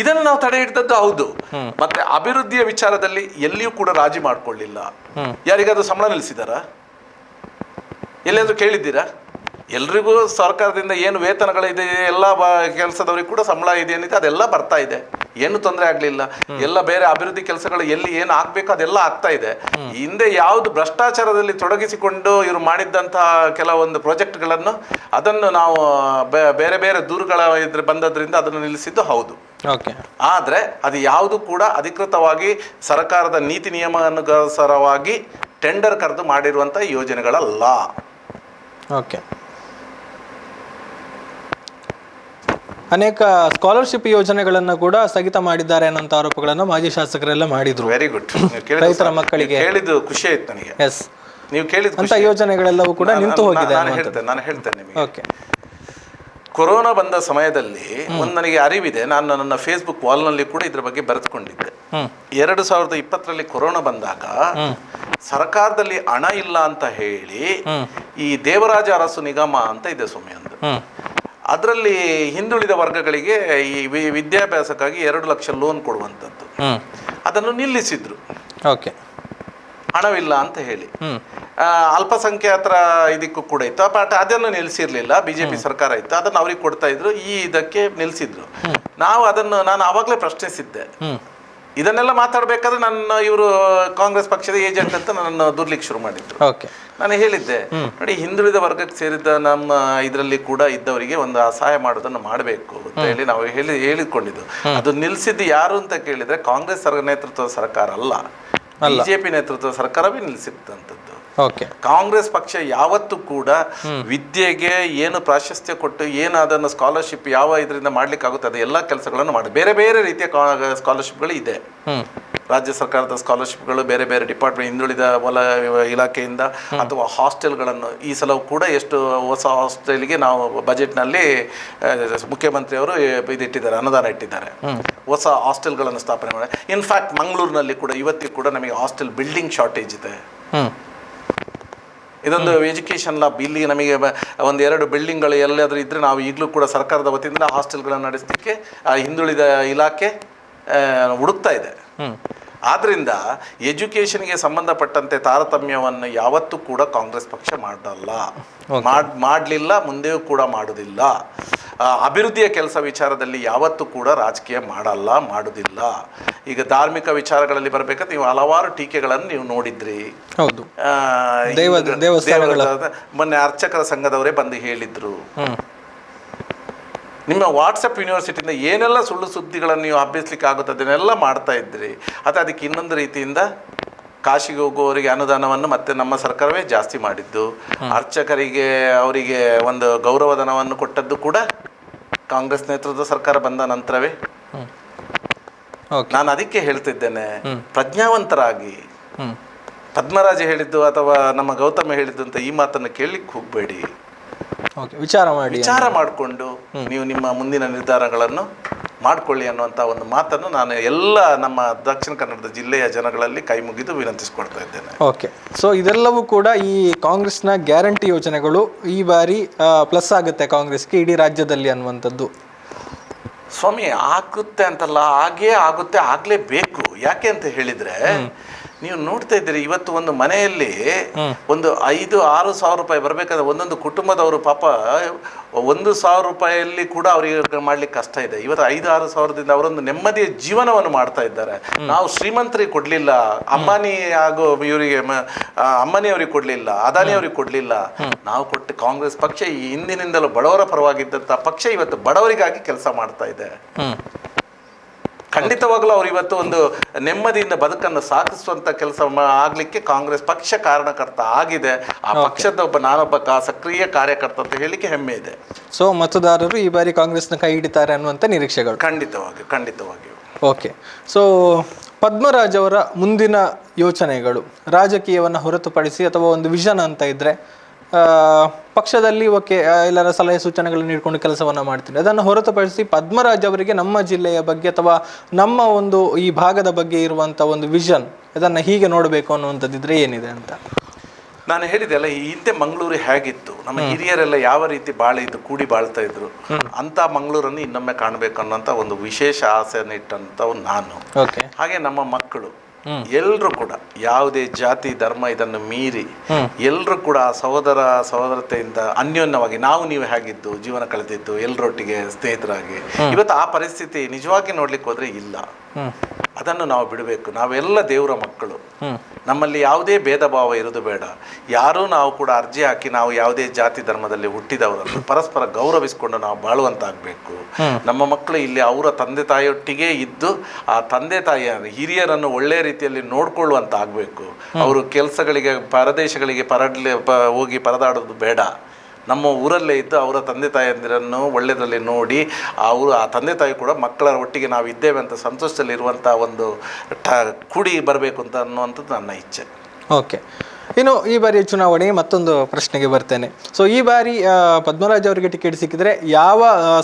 ಇದನ್ನು ನಾವು ತಡೆ ಹಿಡಿದದ್ದು ಹೌದು. ಮತ್ತೆ ಅಭಿವೃದ್ಧಿಯ ವಿಚಾರದಲ್ಲಿ ಎಲ್ಲಿಯೂ ಕೂಡ ರಾಜಿ ಮಾಡ್ಕೊಳ್ಳಿಲ್ಲ. ಯಾರಿಗಾದ್ರೂ ಸಂಬಳ ನಿಲ್ಲಿಸಿದಾರ? ಎಲ್ಲಿಯಾದ್ರೂ ಕೇಳಿದ್ದೀರಾ? ಎಲ್ರಿಗೂ ಸರ್ಕಾರದಿಂದ ಏನು ವೇತನಗಳಿದೆ ಎಲ್ಲ ಕೆಲಸದವ್ರಿಗೆ ಕೂಡ ಸಂಬಳ ಇದೆ ಏನಿದೆ ಅದೆಲ್ಲ ಬರ್ತಾ ಇದೆ. ಏನು ತೊಂದರೆ ಆಗಲಿಲ್ಲ. ಎಲ್ಲ ಬೇರೆ ಅಭಿವೃದ್ಧಿ ಕೆಲಸಗಳು ಎಲ್ಲಿ ಏನು ಆಗ್ಬೇಕು ಅದೆಲ್ಲ ಆಗ್ತಾ ಇದೆ. ಹಿಂದೆ ಯಾವುದು ಭ್ರಷ್ಟಾಚಾರದಲ್ಲಿ ತೊಡಗಿಸಿಕೊಂಡು ಇವರು ಮಾಡಿದ್ದಂತಹ ಕೆಲವೊಂದು ಪ್ರಾಜೆಕ್ಟ್ಗಳನ್ನು ಅದನ್ನು ನಾವು ಬೇರೆ ಬೇರೆ ದೂರುಗಳ ಇದ್ರ ಬಂದದ್ರಿಂದ ಅದನ್ನು ನಿಲ್ಲಿಸಿದ್ದು ಹೌದು. ಓಕೆ. ಆದರೆ ಅದು ಯಾವುದು ಕೂಡ ಅಧಿಕೃತವಾಗಿ ಸರ್ಕಾರದ ನೀತಿ ನಿಯಮಾನುಸಾರವಾಗಿ ಟೆಂಡರ್ ಕರೆದು ಮಾಡಿರುವಂಥ ಯೋಜನೆಗಳಲ್ಲ. ಓಕೆ. ಅನೇಕ ಸ್ಕಾಲರ್ಶಿಪ್ ಯೋಜನೆಗಳನ್ನು ಕೂಡ ಸ್ಥಗಿತ ಮಾಡಿದ್ದಾರೆ ಅನ್ನೋಂಥ ಆರೋಪಗಳನ್ನು ಮಾಜಿ ಶಾಸಕರೆಲ್ಲ ಮಾಡಿದ್ರು. ವೆರಿ ಗುಡ್ ರೈತರ ಮಕ್ಕಳಿಗೆ. ಹೇಳಿದ್ದು ಖುಷಿ ಆಯ್ತು ನನಗೆ. ಎಸ್ ನೀವು ಕೇಳಿದ ಅಂತ ಯೋಜನೆಗಳೆಲ್ಲವೂ ಕೂಡ ನಿಂತು ಹೋಗಿದೆ ನಾನು ಹೇಳ್ತೇನೆ ನಾನು ಹೇಳ್ತೇನೆ ನಿಮಗೆ. ಓಕೆ ಕೊರೋನಾ ಬಂದ ಸಮಯದಲ್ಲಿ ಒಂದು ನನಗೆ ಅರಿವಿದೆ. ನಾನು ನನ್ನ ಫೇಸ್ಬುಕ್ ವಾಲ್ನಲ್ಲಿ ಕೂಡ ಇದ್ರ ಬಗ್ಗೆ ಬರೆದುಕೊಂಡಿದ್ದೆ. ಎರಡು ಸಾವಿರದ ಇಪ್ಪತ್ತರಲ್ಲಿ ಕೊರೋನಾ ಬಂದಾಗ ಸರ್ಕಾರದಲ್ಲಿ ಹಣ ಇಲ್ಲ ಅಂತ ಹೇಳಿ ಈ ದೇವರಾಜ ಅರಸು ನಿಗಮ ಅಂತ ಇದೆ ಒಂದು ಹ್ಮ್. ಅದರಲ್ಲಿ ಹಿಂದುಳಿದ ವರ್ಗಗಳಿಗೆ ಈ ವಿ- ವಿದ್ಯಾಭ್ಯಾಸಕ್ಕಾಗಿ ಎರಡು ಲಕ್ಷ ಲೋನ್ ಕೊಡುವಂಥದ್ದು. ಅದನ್ನು ನಿಲ್ಲಿಸಿದ್ರು. ಓಕೆ. ಹಣವಿಲ್ಲ ಅಂತ ಹೇಳಿ. ಆ, ಅಲ್ಪಸಂಖ್ಯಾತರ ಇದಕ್ಕೂ ಕೂಡ ಇತ್ತು. ಬಟ್ ಅದನ್ನು ನಿಲ್ಲಿಸಿರ್ಲಿಲ್ಲ. ಬಿಜೆಪಿ ಸರ್ಕಾರ ಇತ್ತು. ಅದನ್ನು ಅವ್ರಿಗೆ ಕೊಡ್ತಾ ಇದ್ರು. ಈ ಇದಕ್ಕೆ ನಿಲ್ಲಿಸಿದ್ರು. ನಾವು ಅದನ್ನು ನಾನು ಆವಾಗಲೇ ಪ್ರಶ್ನಿಸಿದ್ದೆ. ಇದನ್ನೆಲ್ಲ ಮಾತಾಡಬೇಕಾದ್ರೆ ನನ್ನ ಇವರು ಕಾಂಗ್ರೆಸ್ ಪಕ್ಷದ ಏಜೆಂಟ್ ಅಂತ ನನ್ನ ದುರ್ಲಿಕ್ಕೆ ಶುರು ಮಾಡಿದ್ರು. ನಾನು ಹೇಳಿದ್ದೆ ನೋಡಿ ಹಿಂದುಳಿದ ವರ್ಗಕ್ಕೆ ಸೇರಿದ ನಮ್ಮ ಇದರಲ್ಲಿ ಕೂಡ ಇದ್ದವರಿಗೆ ಒಂದು ಅಸಹಾಯ ಮಾಡೋದನ್ನು ಮಾಡಬೇಕು ಅಂತ ಹೇಳಿ ನಾವು ಹೇಳಿ ಹೇಳಿಕೊಂಡಿದ್ದು ಅದು ನಿಲ್ಲಿಸಿದ್ದು ಯಾರು ಅಂತ ಕೇಳಿದ್ರೆ ಕಾಂಗ್ರೆಸ್ ನೇತೃತ್ವದ ಸರ್ಕಾರ ಅಲ್ಲ. ಬಿಜೆಪಿ ನೇತೃತ್ವದ ಸರ್ಕಾರವೇ ನಿಲ್ಲಿಸಿದಂಥದ್ದು ಓಕೆ. ಕಾಂಗ್ರೆಸ್ ಪಕ್ಷ ಯಾವತ್ತೂ ಕೂಡ ವಿದ್ಯೆಗೆ ಏನು ಪ್ರಾಶಸ್ತ್ಯ ಕೊಟ್ಟು ಏನು ಅದನ್ನು ಸ್ಕಾಲರ್ಶಿಪ್ ಯಾವ ಇದರಿಂದ ಮಾಡ್ಲಿಕ್ಕೆ ಆಗುತ್ತೆ ಅದು ಎಲ್ಲ ಕೆಲಸಗಳನ್ನು ಮಾಡಿ. ಬೇರೆ ಬೇರೆ ರೀತಿಯ ಸ್ಕಾಲರ್ಶಿಪ್ಗಳು ಇದೆ. ರಾಜ್ಯ ಸರ್ಕಾರದ ಸ್ಕಾಲರ್ಶಿಪ್ಗಳು ಬೇರೆ ಬೇರೆ ಡಿಪಾರ್ಟ್ಮೆಂಟ್ ಹಿಂದುಳಿದ ಹೊಲ ಇಲಾಖೆಯಿಂದ ಅಥವಾ ಹಾಸ್ಟೆಲ್ಗಳನ್ನು ಈ ಸಲ ಕೂಡ ಎಷ್ಟು ಹೊಸ ಹಾಸ್ಟೆಲ್ಗೆ ನಾವು ಬಜೆಟ್ನಲ್ಲಿ ಮುಖ್ಯಮಂತ್ರಿಯವರು ಇದಿಟ್ಟಿದ್ದಾರೆ ಅನುದಾನ ಇಟ್ಟಿದ್ದಾರೆ. ಹೊಸ ಹಾಸ್ಟೆಲ್ಗಳನ್ನು ಸ್ಥಾಪನೆ ಮಾಡಿ. ಇನ್ಫ್ಯಾಕ್ಟ್ ಮಂಗಳೂರಿನಲ್ಲಿ ಕೂಡ ಇವತ್ತಿಗೂ ಕೂಡ ನಮಗೆ ಹಾಸ್ಟೆಲ್ ಬಿಲ್ಡಿಂಗ್ ಶಾರ್ಟೇಜ್ ಇದೆ. ಇದೊಂದು ಎಜುಕೇಷನ್ ಲಾಬ್ ಇಲ್ಲಿ ನಮಗೆ ಒಂದು ಎರಡು ಬಿಲ್ಡಿಂಗ್ಗಳು ಎಲ್ಲಾದರೂ ಇದ್ದರೆ ನಾವು ಈಗಲೂ ಕೂಡ ಸರ್ಕಾರದ ವತಿಯಿಂದ ಹಾಸ್ಟೆಲ್ಗಳನ್ನು ನಡೆಸಲಿಕ್ಕೆ ಹಿಂದುಳಿದ ಇಲಾಖೆ ಹುಡುಕ್ತಾ ಇದೆ. ಆದ್ದರಿಂದ ಎಜುಕೇಷನ್ಗೆ ಸಂಬಂಧಪಟ್ಟಂತೆ ತಾರತಮ್ಯವನ್ನು ಯಾವತ್ತೂ ಕೂಡ ಕಾಂಗ್ರೆಸ್ ಪಕ್ಷ ಮಾಡಲ್ಲ. ಮಾಡ್ ಮಾಡಲಿಲ್ಲ ಮುಂದೆಯೂ ಕೂಡ ಮಾಡೋದಿಲ್ಲ. ಅಭಿವೃದ್ಧಿಯ ಕೆಲಸ ವಿಚಾರದಲ್ಲಿ ಯಾವತ್ತೂ ಕೂಡ ರಾಜಕೀಯ ಮಾಡಲ್ಲ ಮಾಡುವುದಿಲ್ಲ ಈಗ ಧಾರ್ಮಿಕ ವಿಚಾರಗಳಲ್ಲಿ ಬರಬೇಕಾದ್ರೆ ನೀವು ಹಲವಾರು ಟೀಕೆಗಳನ್ನು ನೀವು ನೋಡಿದ್ರಿ. ಹೌದು. ಮೊನ್ನೆ ಅರ್ಚಕರ ಸಂಘದವರೇ ಬಂದು ಹೇಳಿದ್ರು. ನಿಮ್ಮ ವಾಟ್ಸಪ್ ಯೂನಿವರ್ಸಿಟಿಯಿಂದ ಏನೆಲ್ಲ ಸುಳ್ಳು ಸುದ್ದಿಗಳನ್ನು ನೀವು ಹಬ್ಬಿಸ್ಲಿಕ್ಕೆ ಆಗುತ್ತೆ ಅದನ್ನೆಲ್ಲ ಮಾಡ್ತಾ ಇದ್ರಿ. ಅಥವಾ ಅದಕ್ಕೆ ಇನ್ನೊಂದು ರೀತಿಯಿಂದ ಕಾಶಿಗೆ ಹೋಗುವವರಿಗೆ ಅನುದಾನವನ್ನು ಮತ್ತೆ ನಮ್ಮ ಸರ್ಕಾರವೇ ಜಾಸ್ತಿ ಮಾಡಿದ್ದು. ಅರ್ಚಕರಿಗೆ ಅವರಿಗೆ ಒಂದು ಗೌರವಧನವನ್ನು ಕೊಟ್ಟದ್ದು ಕೂಡ ಕಾಂಗ್ರೆಸ್ ನೇತೃತ್ವದ ಸರ್ಕಾರ ಬಂದ ನಂತರವೇ. ನಾನು ಅದಕ್ಕೆ ಹೇಳ್ತಿದ್ದೇನೆ. ಪ್ರಜ್ಞಾವಂತರಾಗಿ. ಪದ್ಮರಾಜ ಹೇಳಿದ್ದು ಅಥವಾ ನಮ್ಮ ಗೌತಮ ಹೇಳಿದ್ದು ಅಂತ ಈ ಮಾತನ್ನು ಕೇಳಲಿಕ್ಕೆ ಹೋಗಬೇಡಿ. ವಿಚಾರ ಮಾಡಿ ವಿಚಾರ ಮಾಡಿಕೊಂಡು ನೀವು ನಿಮ್ಮ ಮುಂದಿನ ನಿರ್ಧಾರಗಳನ್ನು ಮಾಡಿಕೊಳ್ಳಿ ಅನ್ನುವಂಥ ಒಂದು ಮಾತನ್ನು ನಾನು ಎಲ್ಲ ನಮ್ಮ ದಕ್ಷಿಣ ಕನ್ನಡದ ಜಿಲ್ಲೆಯ ಜನಗಳಲ್ಲಿ ಕೈ ಮುಗಿದು ವಿನಂತಿಸಿಕೊಳ್ತಾ ಇದ್ದೇನೆ. ಓಕೆ ಸೊ ಇದೆಲ್ಲವೂ ಕೂಡ ಈ ಕಾಂಗ್ರೆಸ್ನ ಗ್ಯಾರಂಟಿ ಯೋಜನೆಗಳು ಈ ಬಾರಿ ಪ್ಲಸ್ ಆಗುತ್ತೆ ಕಾಂಗ್ರೆಸ್ಗೆ ಇಡೀ ರಾಜ್ಯದಲ್ಲಿ ಅನ್ನುವಂಥದ್ದು. ಸ್ವಾಮಿ ಆಗುತ್ತೆ ಅಂತಲ್ಲ ಹಾಗೇ ಆಗುತ್ತೆ ಆಗಲೇಬೇಕು. ಯಾಕೆ ಅಂತ ಹೇಳಿದ್ರೆ ನೀವು ನೋಡ್ತಾ ಇದ್ದೀರಿ ಇವತ್ತು ಒಂದು ಮನೆಯಲ್ಲಿ ಒಂದು ಐದು ಆರು ಸಾವಿರ ರೂಪಾಯಿ ಬರಬೇಕಾದ್ರೆ ಒಂದೊಂದು ಕುಟುಂಬದವರು ಪಾಪ ಒಂದು ಸಾವಿರ ರೂಪಾಯಿಯಲ್ಲಿ ಕೂಡ ಅವರಿಗೆ ಮಾಡ್ಲಿಕ್ಕೆ ಕಷ್ಟ ಇದೆ. ಇವತ್ತು ಐದು ಆರು ಸಾವಿರದಿಂದ ಅವರೊಂದು ನೆಮ್ಮದಿಯ ಜೀವನವನ್ನು ಮಾಡ್ತಾ ಇದ್ದಾರೆ. ನಾವು ಶ್ರೀಮಂತರಿಗೆ ಕೊಡ್ಲಿಲ್ಲ ಅಂಬಾನಿ ಹಾಗೂ ಇವರಿಗೆ ಅಂಬಾನಿ ಅವರಿಗೆ ಕೊಡ್ಲಿಲ್ಲ ಅದಾನಿ ಅವರಿಗೆ ಕೊಡ್ಲಿಲ್ಲ. ನಾವು ಕೊಟ್ಟು ಕಾಂಗ್ರೆಸ್ ಪಕ್ಷ ಈ ಹಿಂದಿನಿಂದಲೂ ಬಡವರ ಪರವಾಗಿದ್ದಂಥ ಪಕ್ಷ ಇವತ್ತು ಬಡವರಿಗಾಗಿ ಕೆಲಸ ಮಾಡ್ತಾ ಇದೆ. ಖಂಡಿತವಾಗ್ಲೂ ಅವ್ರು ಇವತ್ತು ಒಂದು ನೆಮ್ಮದಿಯಿಂದ ಬದುಕನ್ನು ಸಾಗಿಸುವಂತ ಕೆಲಸ ಆಗ್ಲಿಕ್ಕೆ ಕಾಂಗ್ರೆಸ್ ಪಕ್ಷ ಕಾರಣಕರ್ತ ಆಗಿದೆ. ಆ ಪಕ್ಷದ ಒಬ್ಬ ನಾನೊಬ್ಬ ಸಕ್ರಿಯ ಕಾರ್ಯಕರ್ತ ಅಂತ ಹೇಳಲಿಕ್ಕೆ ಹೆಮ್ಮೆ ಇದೆ. ಸೊ ಮತದಾರರು ಈ ಬಾರಿ ಕಾಂಗ್ರೆಸ್ನ ಕೈ ಹಿಡಿತಾರೆ ಅನ್ನುವಂಥ ನಿರೀಕ್ಷೆಗಳು. ಖಂಡಿತವಾಗಿ ಖಂಡಿತವಾಗಿಯೂ ಓಕೆ ಸೊ ಪದ್ಮರಾಜ್ ಅವರ ಮುಂದಿನ ಯೋಚನೆಗಳು ರಾಜಕೀಯವನ್ನು ಹೊರತುಪಡಿಸಿ ಅಥವಾ ಒಂದು ವಿಷನ್ ಅಂತ ಇದ್ದರೆ ಪಕ್ಷದಲ್ಲಿ ಓಕೆ ಎಲ್ಲರ ಸಲಹೆ ಸೂಚನೆಗಳನ್ನು ನೀಡಿಕೊಂಡು ಕೆಲಸವನ್ನು ಮಾಡ್ತೀನಿ. ಅದನ್ನು ಹೊರತುಪಡಿಸಿ ಪದ್ಮರಾಜ್ ಅವರಿಗೆ ನಮ್ಮ ಜಿಲ್ಲೆಯ ಬಗ್ಗೆ ಅಥವಾ ನಮ್ಮ ಒಂದು ಈ ಭಾಗದ ಬಗ್ಗೆ ಇರುವಂಥ ಒಂದು ವಿಷನ್ ಇದನ್ನು ಹೀಗೆ ನೋಡಬೇಕು ಅನ್ನುವಂಥದ್ದಿದ್ರೆ ಏನಿದೆ ಅಂತ? ನಾನು ಹೇಳಿದೆ ಅಲ್ಲ ಈ ಹಿಂದೆ ಮಂಗಳೂರು ಹೇಗಿತ್ತು? ನಮ್ಮ ಹಿರಿಯರೆಲ್ಲ ಯಾವ ರೀತಿ ಬಾಳೆ ಇದ್ದು ಕೂಡಿ ಬಾಳ್ತಾ ಇದ್ರು? ಅಂತ ಮಂಗಳೂರನ್ನು ಇನ್ನೊಮ್ಮೆ ಕಾಣಬೇಕು ಅನ್ನೋಂಥ ಒಂದು ವಿಶೇಷ ಆಸೆಯನ್ನು ಇಟ್ಟಂಥವು ನಾನು. ಓಕೆ. ಹಾಗೆ ನಮ್ಮ ಮಕ್ಕಳು. ಎಲ್ಲರೂ ಕೂಡ ಯಾವುದೇ ಜಾತಿ, ಧರ್ಮ ಇದನ್ನು ಮೀರಿ ಎಲ್ಲರೂ ಕೂಡ ಸಹೋದರ, ಸಹೋದರತೆಯಿಂದ ಅನ್ಯೋನ್ಯವಾಗಿ ನಾವು ನೀವು ಹೇಗಿದ್ದು, ಜೀವನ ಕಳೆದಿದ್ದು ಎಲ್ಲರೊಟ್ಟಿಗೆ ಸ್ನೇಹಿತರಾಗಿ. ಇವತ್ತು ಆ ಪರಿಸ್ಥಿತಿ ನಿಜವಾಗಿ ನೋಡ್ಲಿಕ್ಕೆ ಹೋದ್ರೆ ಇಲ್ಲ. ಅದನ್ನು ನಾವು ಬಿಡಬೇಕು. ನಾವೆಲ್ಲ ದೇವರ ಮಕ್ಕಳು. ನಮ್ಮಲ್ಲಿ ಯಾವುದೇ ಭೇದ ಭಾವ ಇರೋದು ಬೇಡ. ಯಾರೂ ನಾವು ಕೂಡ ಅರ್ಜಿ ಹಾಕಿ ನಾವು ಯಾವುದೇ ಜಾತಿ, ಧರ್ಮದಲ್ಲಿ ಹುಟ್ಟಿದವರನ್ನು ಪರಸ್ಪರ ಗೌರವಿಸಿಕೊಂಡು ನಾವು ಬಾಳುವಂತಾಗಬೇಕು. ನಮ್ಮ ಮಕ್ಕಳು ಇಲ್ಲಿ ಅವರ ತಂದೆ ತಾಯಿಯೊಟ್ಟಿಗೆ ಇದ್ದು ಆ ತಂದೆ ತಾಯಿಯ ಹಿರಿಯರನ್ನು ಒಳ್ಳೆಯ ರೀತಿಯಲ್ಲಿ ನೋಡ್ಕೊಳ್ಳುವಂತ ಆಗಬೇಕು ಅವರು ಕೆಲಸಗಳಿಗೆ, ಪರದೇಶಗಳಿಗೆ ಪರಡ್ಲಿ, ಪ, ಹೋಗಿ ಪರದಾಡೋದು ಬೇಡ. ನಮ್ಮ ಊರಲ್ಲೇ ಇದ್ದು ಅವರ ತಂದೆ ತಾಯಂದಿರನ್ನು ಒಳ್ಳೆಯದರಲ್ಲಿ ನೋಡಿ ಅವರು ಆ ತಂದೆ ತಾಯಿ ಕೂಡ ಮಕ್ಕಳ ಒಟ್ಟಿಗೆ ನಾವು ಇದ್ದೇವೆ ಅಂತ ಸಂತೋಷದಲ್ಲಿರುವಂಥ ಒಂದು ಟ, ಕೂಡಿ ಬರಬೇಕು ಅಂತ ಅನ್ನುವಂಥದ್ದು ನನ್ನ ಇಚ್ಛೆ. ಓಕೆ. ಇನ್ನು ಈ ಬಾರಿ ಚುನಾವಣೆ ಮತ್ತೊಂದು ಪ್ರಶ್ನೆಗೆ ಬರ್ತೇನೆ. ಸೊ ಈ ಬಾರಿ ಪದ್ಮರಾಜ್ ಅವರಿಗೆ ಟಿಕೆಟ್ ಸಿಕ್ಕಿದ್ರೆ ಯಾವ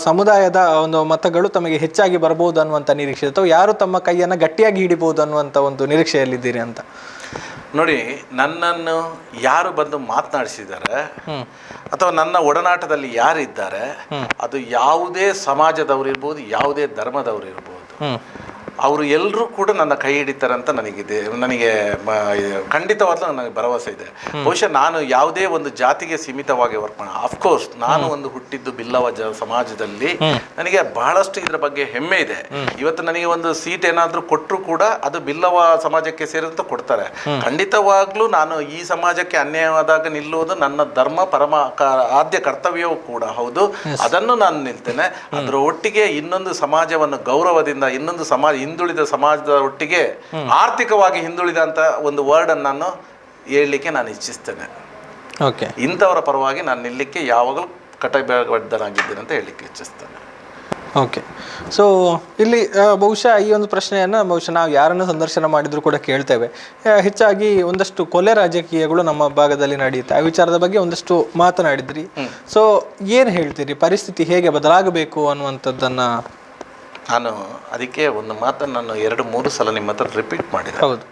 ಸಮುದಾಯದ ಒಂದು ಮತಗಳು ತಮಗೆ ಹೆಚ್ಚಾಗಿ ಬರಬಹುದು ಅನ್ನುವಂಥ ನಿರೀಕ್ಷೆ ಅಥವಾ ಯಾರು ತಮ್ಮ ಕೈಯನ್ನು ಗಟ್ಟಿಯಾಗಿ ಹಿಡಿಬಹುದು ಅನ್ನುವಂಥ ಒಂದು ನಿರೀಕ್ಷೆಯಲ್ಲಿದ್ದೀರಿ ಅಂತ? ನೋಡಿ ನನ್ನನ್ನು ಯಾರು ಬಂದು ಮಾತನಾಡಿಸಿದ್ದಾರೆ ಅಥವಾ ನನ್ನ ಒಡನಾಟದಲ್ಲಿ ಯಾರಿದ್ದಾರೆ ಅದು ಯಾವುದೇ ಸಮಾಜದವರು ಇರ್ಬೋದು ಯಾವುದೇ ಧರ್ಮದವರು ಇರ್ಬೋದು. ಅವರು ಎಲ್ಲರೂ ಕೂಡ ನನ್ನ ಕೈ ಹಿಡಿತಾರೆ ಅಂತ ನನಗಿದೆ. ನನಗೆ ಖಂಡಿತವಾದ್ಲು ನನಗೆ ಭರವಸೆ ಇದೆ. ಬಹುಶಃ ನಾನು ಯಾವುದೇ ಒಂದು ಜಾತಿಗೆ ಸೀಮಿತವಾಗಿ ವರ್ಕ್ ಮಾಡ ಅಫ್ಕೋರ್ಸ್ ನಾನು ಒಂದು ಹುಟ್ಟಿದ್ದು ಬಿಲ್ಲವ ಜ ಸಮಾಜದಲ್ಲಿ ನನಗೆ ಬಹಳಷ್ಟು ಇದರ ಬಗ್ಗೆ ಹೆಮ್ಮೆ ಇದೆ. ಇವತ್ತು ನನಗೆ ಒಂದು ಸೀಟ್ ಏನಾದರೂ ಕೊಟ್ಟರು ಕೂಡ ಅದು ಬಿಲ್ಲವ ಸಮಾಜಕ್ಕೆ ಸೇರಿದಂತ ಕೊಡ್ತಾರೆ. ಖಂಡಿತವಾಗ್ಲೂ ನಾನು ಈ ಸಮಾಜಕ್ಕೆ ಅನ್ಯಾಯವಾದಾಗ ನಿಲ್ಲುವುದು ನನ್ನ ಧರ್ಮ ಪರಮ ಆದ್ಯ ಕರ್ತವ್ಯವೂ ಕೂಡ ಹೌದು. ಅದನ್ನು ನಾನು ನಿಲ್ತೇನೆ. ಅದರ ಒಟ್ಟಿಗೆ ಇನ್ನೊಂದು ಸಮಾಜವನ್ನು ಗೌರವದಿಂದ ಇನ್ನೊಂದು ಸಮಾಜ ಹಿಂದುಳಿದ ಸಮಾಜದ ಒಟ್ಟಿಗೆ ಆರ್ಥಿಕವಾಗಿ ಹಿಂದುಳಿದ ಅಂತ ಒಂದು ವರ್ಡ್ ಅನ್ನು ನಾನು ಹೇಳಲಿಕ್ಕೆ ನಾನು ಇಚ್ಛಿಸ್ತೇನೆ. ಓಕೆ ಇಂಥವರ ಪರವಾಗಿ ನಾನು ನಿಲ್ಲಕ್ಕೆ ಯಾವಾಗಲೂ ಕಟಬದ್ಧನಾಗಿದ್ದೇನೆ ಅಂತ ಹೇಳಲಿಕ್ಕೆ ಇಚ್ಛಿಸ್ತೇನೆ. ಓಕೆ ಸೊ ಇಲ್ಲಿ ಬಹುಶಃ ಈ ಒಂದು ಪ್ರಶ್ನೆಯನ್ನು ಬಹುಶಃ ನಾವು ಯಾರನ್ನು ಸಂದರ್ಶನ ಮಾಡಿದರೂ ಕೂಡ ಕೇಳ್ತೇವೆ. ಹೆಚ್ಚಾಗಿ ಒಂದಷ್ಟು ಕೊಲೆ ರಾಜಕೀಯಗಳು ನಮ್ಮ ಭಾಗದಲ್ಲಿ ನಡೆಯುತ್ತೆ. ಆ ವಿಚಾರದ ಬಗ್ಗೆ ಒಂದಷ್ಟು ಮಾತನಾಡಿದ್ರಿ. ಸೊ ಏನು ಹೇಳ್ತೀರಿ? ಪರಿಸ್ಥಿತಿ ಹೇಗೆ ಬದಲಾಗಬೇಕು ಅನ್ನುವಂಥದ್ದನ್ನು ನಾನು ಅದಕ್ಕೆ ಒಂದು ಮಾತನ್ನು ನಾನು ಎರಡು ಮೂರು ಸಲ ನಿಮ್ಮ ಹತ್ರ ರಿಪೀಟ್ ಮಾಡಿದೆ. ಹೌದು.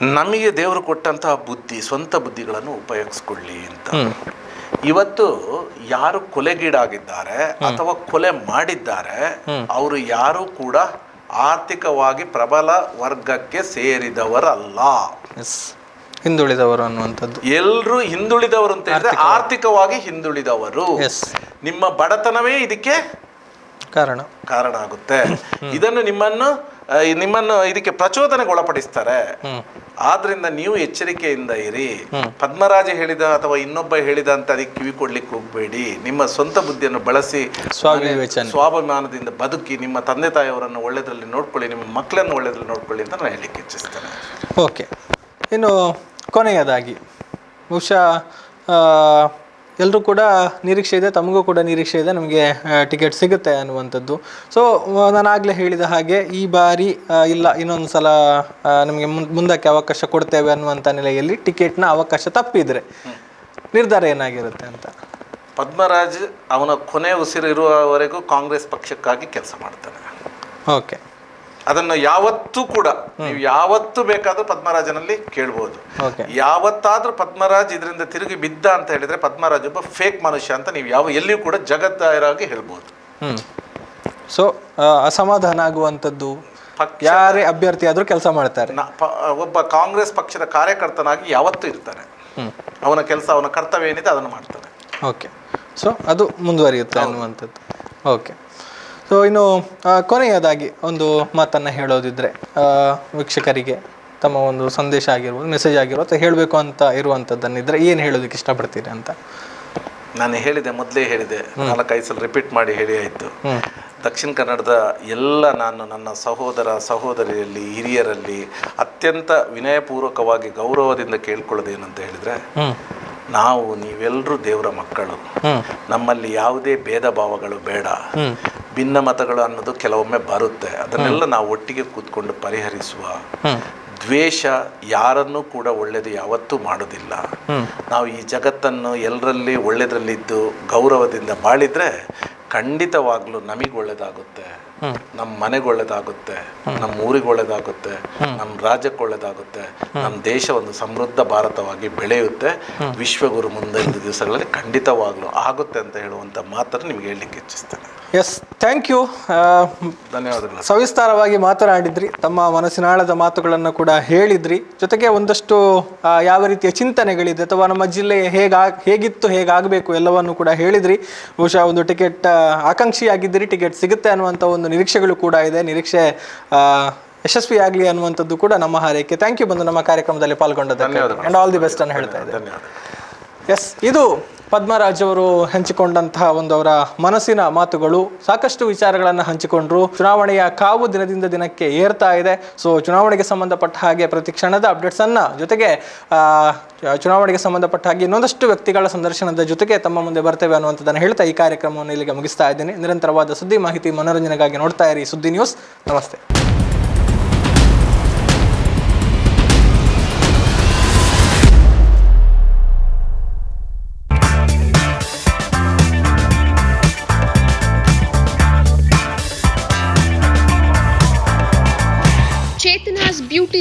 ನಮಗೆ ದೇವರು ಕೊಟ್ಟಂತಹ ಬುದ್ಧಿ ಸ್ವಂತ ಬುದ್ಧಿಗಳನ್ನು ಉಪಯೋಗಿಸ್ಕೊಳ್ಳಿ ಅಂತ. ಇವತ್ತು ಯಾರು ಕೊಲೆಗೀಡಾಗಿದ್ದಾರೆ ಅಥವಾ ಕೊಲೆ ಮಾಡಿದ್ದಾರೆ ಅವರು ಯಾರು ಕೂಡ ಆರ್ಥಿಕವಾಗಿ ಪ್ರಬಲ ವರ್ಗಕ್ಕೆ ಸೇರಿದವರಲ್ಲ. ಹಿಂದುಳಿದವರು ಅನ್ನುವಂಥದ್ದು. ಎಲ್ಲರೂ ಹಿಂದುಳಿದವರು ಅಂತ ಹೇಳಿದ್ರೆ ಆರ್ಥಿಕವಾಗಿ. ಹಿಂದುಳಿದವರು. ನಿಮ್ಮ ಬಡತನವೇ ಇದಕ್ಕೆ ಕಾರಣ. ಕಾರಣ ಆಗುತ್ತೆ. ಇದನ್ನು ನಿಮ್ಮನ್ನು ನಿಮ್ಮನ್ನು ಇದಕ್ಕೆ ಪ್ರಚೋದನೆಗೆ ಒಳಪಡಿಸ್ತಾರೆ ಹ್ಮ್. ಆದ್ರಿಂದ ನೀವು ಎಚ್ಚರಿಕೆಯಿಂದ ಇರಿ. ಪದ್ಮರಾಜ ಹೇಳಿದ ಅಥವಾ ಇನ್ನೊಬ್ಬ ಹೇಳಿದ ಅಂತ ಅದಕ್ಕೆ ಕಿವಿ ಕೊಡ್ಲಿಕ್ಕೆ ಹೋಗ್ಬೇಡಿ. ನಿಮ್ಮ ಸ್ವಂತ ಬುದ್ಧಿಯನ್ನು ಬಳಸಿ ಸ್ವಾಭಿಮಾನದಿಂದ ಬದುಕಿ ನಿಮ್ಮ ತಂದೆ ತಾಯಿಯವರನ್ನು ಒಳ್ಳೆದ್ರಲ್ಲಿ ನೋಡ್ಕೊಳ್ಳಿ ನಿಮ್ಮ ಮಕ್ಕಳನ್ನು ಒಳ್ಳೆದ್ರಲ್ಲಿ ನೋಡ್ಕೊಳ್ಳಿ ಅಂತ ನಾನು ಹೇಳಲಿಕ್ಕೆ ಇಚ್ಛಿಸ್ತೇನೆ. ಓಕೆ. ಇನ್ನು ಕೊನೆಯದಾಗಿ ಬಹುಶಃ ಎಲ್ಲರೂ ಕೂಡ ನಿರೀಕ್ಷೆ ಇದೆ ತಮಗೂ ಕೂಡ ನಿರೀಕ್ಷೆ ಇದೆ ನಮಗೆ ಟಿಕೆಟ್ ಸಿಗುತ್ತೆ ಅನ್ನುವಂಥದ್ದು. ಸೊ ನಾನು ಆಗಲೇ ಹೇಳಿದ ಹಾಗೆ ಈ ಬಾರಿ ಇಲ್ಲ ಇನ್ನೊಂದು ಸಲ ನಮಗೆ ಮುಂದಕ್ಕೆ ಅವಕಾಶ ಕೊಡ್ತೇವೆ ಅನ್ನುವಂಥ ನೆಲೆಯಲ್ಲಿ ಟಿಕೆಟ್ನ ಅವಕಾಶ ತಪ್ಪಿದರೆ ನಿರ್ಧಾರ ಏನಾಗಿರುತ್ತೆ ಅಂತ. ಪದ್ಮರಾಜ್ ಅವನ ಕೊನೆ ಉಸಿರು ಇರುವವರೆಗೂ ಕಾಂಗ್ರೆಸ್ ಪಕ್ಷಕ್ಕಾಗಿ ಕೆಲಸ ಮಾಡ್ತಾನೆ. ಓಕೆ ಅದನ್ನು ಯಾವತ್ತೂ ಕೂಡ ನೀವು ಯಾವತ್ತೂ ಬೇಕಾದ್ರೂ ಪದ್ಮರಾಜನಲ್ಲಿ ಕೇಳ್ಬೋದು. ಓಕೆ. ಯಾವತ್ತಾದ್ರೂ ಪದ್ಮರಾಜ್ ಇದರಿಂದ ತಿರುಗಿ ಬಿದ್ದ ಅಂತ ಹೇಳಿದ್ರೆ ಪದ್ಮರಾಜ್ ಒಬ್ಬ ಫೇಕ್ ಮನುಷ್ಯ ಅಂತ ನೀವು ಯಾವ ಎಲ್ಲಿಯೂ ಕೂಡ ಜಗತ್ತಾಯರಾಗಿ ಹೇಳ್ಬೋದು. ಸೊ ಅಸಮಾಧಾನ ಆಗುವಂಥದ್ದು ಯಾರೇ ಅಭ್ಯರ್ಥಿ ಆದರೂ ಕೆಲಸ ಮಾಡ್ತಾರೆ. ಒಬ್ಬ ಕಾಂಗ್ರೆಸ್ ಪಕ್ಷದ ಕಾರ್ಯಕರ್ತನಾಗಿ ಯಾವತ್ತೂ ಇರ್ತಾರೆ. ಅವನ ಕೆಲಸ ಅವನ ಕರ್ತವ್ಯ ಏನಿದೆ ಅದನ್ನು ಮಾಡ್ತಾರೆ. ಓಕೆ. ಸೊ ಅದು ಮುಂದುವರಿಯುತ್ತೆ ಅನ್ನುವಂಥದ್ದು. ಓಕೆ. ಸೊ ಇನ್ನು ಕೊನೆಯದಾಗಿ ಒಂದು ಮಾತನ್ನು ಹೇಳೋದಿದ್ರೆ ವೀಕ್ಷಕರಿಗೆ ತಮ್ಮ ಒಂದು ಸಂದೇಶ ಆಗಿರ್ಬೋದು ಮೆಸೇಜ್ ಆಗಿರ್ಬೋದು ಅಥವಾ ಹೇಳಬೇಕು ಅಂತ ಇರುವಂಥದ್ದನ್ನಿದ್ರೆ ಏನು ಹೇಳೋದಕ್ಕೆ ಇಷ್ಟಪಡ್ತೀರಿ ಅಂತ? ನಾನು ಹೇಳಿದೆ ಮೊದಲೇ ಹೇಳಿದೆ ನಾಲ್ಕೈದು ಸಲ ರಿಪೀಟ್ ಮಾಡಿ ಹೇಳಿ ಆಯಿತು. ದಕ್ಷಿಣ ಕನ್ನಡದ ಎಲ್ಲ ನಾನು ನನ್ನ ಸಹೋದರ ಸಹೋದರಿಯಲ್ಲಿ ಹಿರಿಯರಲ್ಲಿ ಅತ್ಯಂತ ವಿನಯಪೂರ್ವಕವಾಗಿ ಗೌರವದಿಂದ ಕೇಳ್ಕೊಳ್ಳೋದು ಏನಂತ ಹೇಳಿದ್ರೆ ನಾವು ನೀವೆಲ್ಲರೂ ದೇವರ ಮಕ್ಕಳು. ನಮ್ಮಲ್ಲಿ ಯಾವುದೇ ಭೇದ ಭಾವಗಳು ಬೇಡ. ಹ್ಞೂ ಭಿನ್ನಮತಗಳು ಅನ್ನೋದು ಕೆಲವೊಮ್ಮೆ ಬರುತ್ತೆ. ಅದನ್ನೆಲ್ಲ ನಾವು ಒಟ್ಟಿಗೆ ಕೂತ್ಕೊಂಡು ಪರಿಹರಿಸುವ ದ್ವೇಷ ಯಾರನ್ನೂ ಕೂಡ ಒಳ್ಳೆಯದು ಯಾವತ್ತೂ ಮಾಡೋದಿಲ್ಲ. ನಾವು ಈ ಜಗತ್ತನ್ನು ಎಲ್ಲರಲ್ಲಿ ಒಳ್ಳೆಯದ್ರಲ್ಲಿದ್ದು ಗೌರವದಿಂದ ಬಾಳಿದರೆ ಖಂಡಿತವಾಗ್ಲೂ ನಮಗೆ ಒಳ್ಳೇದಾಗುತ್ತೆ. ಹ್ಮ್. ನಮ್ಮ ಮನೆಗೆ ಒಳ್ಳೇದಾಗುತ್ತೆ ನಮ್ಮ ಊರಿಗೆ ಒಳ್ಳೇದಾಗುತ್ತೆ ನಮ್ಮ ರಾಜ್ಯಕ್ಕೆ ಒಳ್ಳೇದಾಗುತ್ತೆ ನಮ್ಮ ದೇಶ ಒಂದು ಸಮೃದ್ಧ ಭಾರತವಾಗಿ ಬೆಳೆಯುತ್ತೆ. ವಿಶ್ವಗುರು ಮುಂದಿನ ದಿವಸಗಳಲ್ಲಿ ಖಂಡಿತವಾಗ್ಲೂ ಆಗುತ್ತೆ ಅಂತ ಹೇಳುವಂಥ ಮಾತನ್ನು ನಿಮ್ಗೆ ಹೇಳಲಿಕ್ಕೆ ಇಚ್ಛಿಸ್ತೇನೆ. ಎಸ್ ಥ್ಯಾಂಕ್ ಯು ಧನ್ಯವಾದಗಳು. ಸವಿಸ್ತಾರವಾಗಿ ಮಾತನಾಡಿದ್ರಿ ತಮ್ಮ ಮನಸ್ಸಿನಾಳದ ಮಾತುಗಳನ್ನು ಕೂಡ ಹೇಳಿದ್ರಿ. ಜೊತೆಗೆ ಒಂದಷ್ಟು ಯಾವ ರೀತಿಯ ಚಿಂತನೆಗಳಿದೆ ಅಥವಾ ನಮ್ಮ ಜಿಲ್ಲೆ ಹೇಗಾ ಹೇಗಿತ್ತು ಹೇಗಾಗಬೇಕು ಎಲ್ಲವನ್ನು ಕೂಡ ಹೇಳಿದ್ರಿ. ಬಹುಶಃ ಒಂದು ಟಿಕೆಟ್ ಆಕಾಂಕ್ಷಿಯಾಗಿದ್ದಿರಿ ಟಿಕೆಟ್ ಸಿಗುತ್ತೆ ಅನ್ನುವಂಥ ಒಂದು ನಿರೀಕ್ಷೆಗಳು ಕೂಡ ಇದೆ. ನಿರೀಕ್ಷೆ ಆ, ಯಶಸ್ವಿಯಾಗಲಿ ಅನ್ನುವಂಥದ್ದು ಕೂಡ ನಮ್ಮ ಹಾರೈಕೆ. ಥ್ಯಾಂಕ್ ಯು ಬಂದು ನಮ್ಮ ಕಾರ್ಯಕ್ರಮದಲ್ಲಿ ಪಾಲ್ಗೊಂಡದ್ದು. ಅಂಡ್ ಆಲ್ ದಿ ಬೆಸ್ಟ್ ಅನ್ನು ಹೇಳ್ತಾ ಇದ್ದೇನೆ. ಧನ್ಯವಾದ ಎಸ್ ಇದು ಪದ್ಮರಾಜ್ ಅವರು ಹಂಚಿಕೊಂಡಂತಹ ಒಂದು ಅವರ ಮನಸ್ಸಿನ ಮಾತುಗಳು ಸಾಕಷ್ಟು ವಿಚಾರಗಳನ್ನು ಹಂಚಿಕೊಂಡ್ರು. ಚುನಾವಣೆಯ ಕಾವು ದಿನದಿಂದ ದಿನಕ್ಕೆ ಏರ್ತಾ ಇದೆ. ಸೊ ಚುನಾವಣೆಗೆ ಸಂಬಂಧಪಟ್ಟ ಹಾಗೆ ಪ್ರತಿ ಕ್ಷಣದ ಅಪ್ಡೇಟ್ಸ್ ಅನ್ನ ಜೊತೆಗೆ ಚುನಾವಣೆಗೆ ಸಂಬಂಧಪಟ್ಟ ಹಾಗೆ ಇನ್ನೊಂದಷ್ಟು ವ್ಯಕ್ತಿಗಳ ಸಂದರ್ಶನದ ಜೊತೆಗೆ ತಮ್ಮ ಮುಂದೆ ಬರ್ತೇವೆ ಅನ್ನುವಂಥದ್ದನ್ನು ಹೇಳ್ತಾ ಈ ಕಾರ್ಯಕ್ರಮವನ್ನು ಇಲ್ಲಿಗೆ ಮುಗಿಸ್ತಾ ಇದ್ದೀನಿ. ನಿರಂತರವಾದ ಸುದ್ದಿ ಮಾಹಿತಿ ಮನೋರಂಜನೆಗಾಗಿ ನೋಡ್ತಾ ಇರಿ ಸುದ್ದಿ ನ್ಯೂಸ್ ನಮಸ್ತೆ.